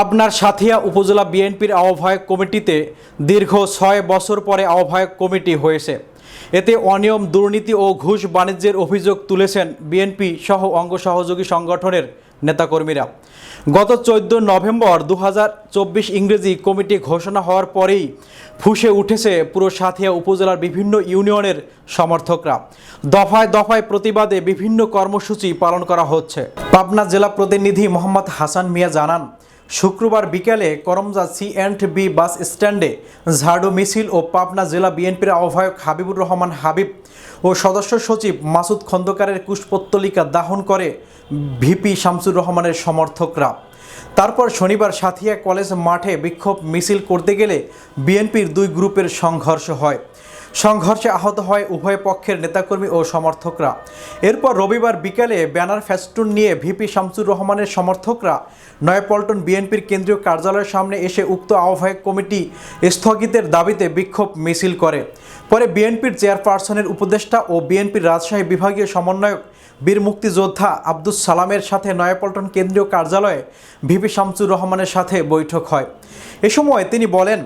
পাবনার সাথিয়া উপজেলা বিএনপির আহ্বায়ক কমিটিতে দীর্ঘ ছয় বছর পরে আহ্বায়ক কমিটি হয়েছে। এতে অনিয়ম, দুর্নীতি ও ঘুষ বাণিজ্যের অভিযোগ তুলেছেন বিএনপি সহ অঙ্গ সহযোগী সংগঠনের নেতাকর্মীরা। গত চোদ্দ নভেম্বর দু হাজার চব্বিশ ইংরেজি কমিটি ঘোষণা হওয়ার পরেই ফুসে উঠেছে পুরো সাথিয়া উপজেলার বিভিন্ন ইউনিয়নের সমর্থকরা। দফায় দফায় প্রতিবাদে বিভিন্ন কর্মসূচি পালন করা হচ্ছে। পাবনা জেলা প্রতিনিধি মোহাম্মদ হাসান মিয়া জানান শুক্রবার বিকেলে Karamja C and B bus স্ট্যান্ডে ঝাড়ু, মিছিল ও পাবনা জেলা বিএনপির আহ্বায়ক হাবিবুর রহমান হাবিব ও সদস্য সচিব মাসুদ খন্দকারের কুশপত্তলিকা দাহন করে ভিপি শামসুর রহমানের সমর্থকরা। তারপর শনিবার সাথিয়া কলেজ মাঠে বিক্ষোভ মিছিল করতে গেলে বিএনপির দুই গ্রুপের সংঘর্ষ হয়। সংঘর্ষে আহত হয় উভয় পক্ষের নেতাকর্মী ও সমর্থকরা। এরপর রবিবার বিকালে ব্যানার ফেস্টুন নিয়ে ভিপি শামসুর রহমানের সমর্থকরা নয়াপল্টন বিএনপির কেন্দ্রীয় কার্যালয়ের সামনে এসে উক্ত আহ্বায়ক কমিটি স্থগিতের দাবিতে বিক্ষোভ মিছিল করে। পরে বিএনপির চেয়ারপারসনের উপদেষ্টা ও বিএনপির রাজশাহী বিভাগীয় সমন্বয়ক বীর মুক্তিযোদ্ধা আব্দুস সালামের সাথে নয়াপল্টন কেন্দ্রীয় কার্যালয়ে ভিপি শামসুর রহমানের সাথে বৈঠক হয়। এ সময় তিনি বলেন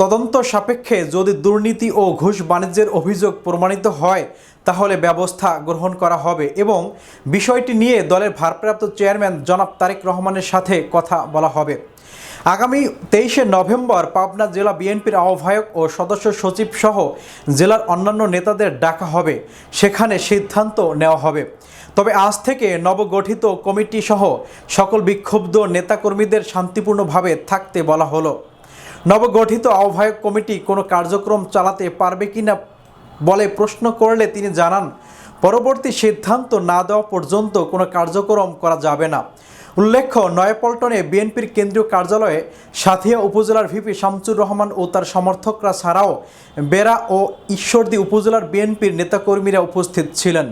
তদন্ত সাপেক্ষে যদি দুর্নীতি ও ঘুষ বাণিজ্যের অভিযোগ প্রমাণিত হয়, তাহলে ব্যবস্থা গ্রহণ করা হবে এবং বিষয়টি নিয়ে দলের ভারপ্রাপ্ত চেয়ারম্যান জনাব তারেক রহমানের সাথে কথা বলা হবে। আগামী তেইশে নভেম্বর পাবনা জেলা বিএনপির আহ্বায়ক ও সদস্য সচিব সহ জেলার অন্যান্য নেতাদের ডাকা হবে। সেখানে সিদ্ধান্ত নেওয়া হবে। তবে আজ থেকে নবগঠিত কমিটি সহ সকল বিক্ষুব্ধ নেতাকর্মীদের শান্তিপূর্ণভাবে থাকতে বলা হলো। নবগঠিত আহ্বায়ক কমিটি কোনো কার্যক্রম চালাতে পারবে কিনা বলে প্রশ্ন করলে তিনি জানান, পরবর্তী সিদ্ধান্ত না দেওয়া পর্যন্ত কোনো কার্যক্রম করা যাবে না। উল্লেখ্য, নয়াপল্টনে বিএনপির কেন্দ্রীয় কার্যালয়ে সাথিয়া উপজেলার ভিপি শামসুর রহমান ও তার সমর্থকরা ছাড়াও বেড়া ও ঈশ্বরদী উপজেলার বিএনপির নেতাকর্মীরা উপস্থিত ছিলেন।